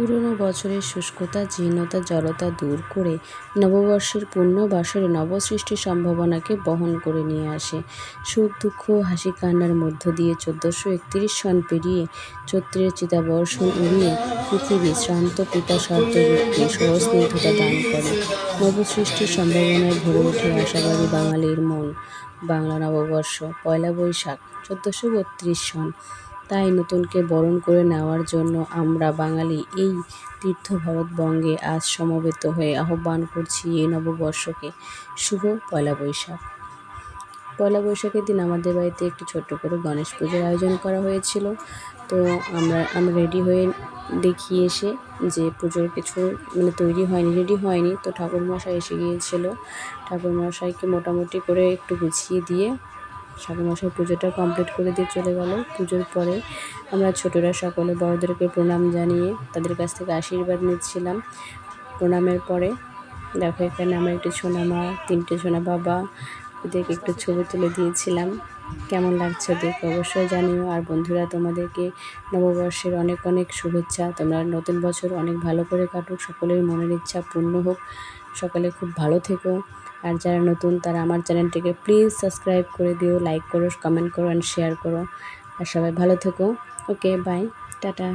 পুরনো বছরের শুষ্কতা, জীর্ণতা, জড়তা দূর করে নববর্ষের পূর্ণ বাসরে নবসৃষ্টির সম্ভাবনাকে বহন করে নিয়ে আসে। সুখ, দুঃখ, হাসি, কান্নার মধ্য দিয়ে চোদ্দোশো একত্রিশ সন পেরিয়ে চৈত্রের চিতাবর্ষণ উড়িয়ে পৃথিবী শ্রান্ত পিতা স্বার্থরূপকে সহস্নিগ্ধতা দান করে। নবসৃষ্টির সম্ভাবনায় ভরে ওঠে আশাবাদী বাঙালির মন। বাংলা নববর্ষ, পয়লা বৈশাখ, চোদ্দোশো বত্রিশ সন। তাই নতুনকে বরণ করে নেওয়ার জন্য আমরা বাঙালি এই তীর্থ ভারতবঙ্গে আজ সমবেত হয়ে আহ্বান করছি এই নববর্ষকে। শুভ পয়লা বৈশাখ। পয়লা বৈশাখের দিন আমাদের বাড়িতে একটি ছোট্ট করে গণেশ পুজোর আয়োজন করা হয়েছিল। তো আমরা আমরা রেডি হয়ে দেখি এসে যে পুজোর কিছু মানে তৈরি হয়নি রেডি হয়নি। তো ঠাকুরমশাই এসে গিয়েছিল। ঠাকুরমশাইকে মোটামুটি করে একটু গুছিয়ে দিয়ে ঠাকুরমশাই পুজোটা কমপ্লিট করে দিয়ে চলে গেল। পুজোর পরে আমরা ছোটরা সকলে বড়দেরকে প্রণাম জানিয়ে তাদের কাছ থেকে আশীর্বাদ নিচ্ছিলাম। প্রণামের পরে দেখো এখানে আমার একটি সোনা মা, তিনটে সোনা বাবা, এদেরকে একটু ছবি তুলে দিয়েছিলাম। কেমন লাগছে দেখে অবশ্যই জানিও। আর বন্ধুরা, তোমাদেরকে নববর্ষের অনেক অনেক শুভেচ্ছা। তোমরা নতুন বছর অনেক ভালো করে কাটুক। সকলের মনের ইচ্ছা পূর্ণ হোক। সকালে খুব ভালো থেকো। আর যারা নতুন, তারা আমার চ্যানেলটিকে প্লিজ সাবস্ক্রাইব করে দিও লাইক করো কমেন্ট করো অ্যান্ড শেয়ার করো। আর সবাই ভালো থেকো। Okay bye tata.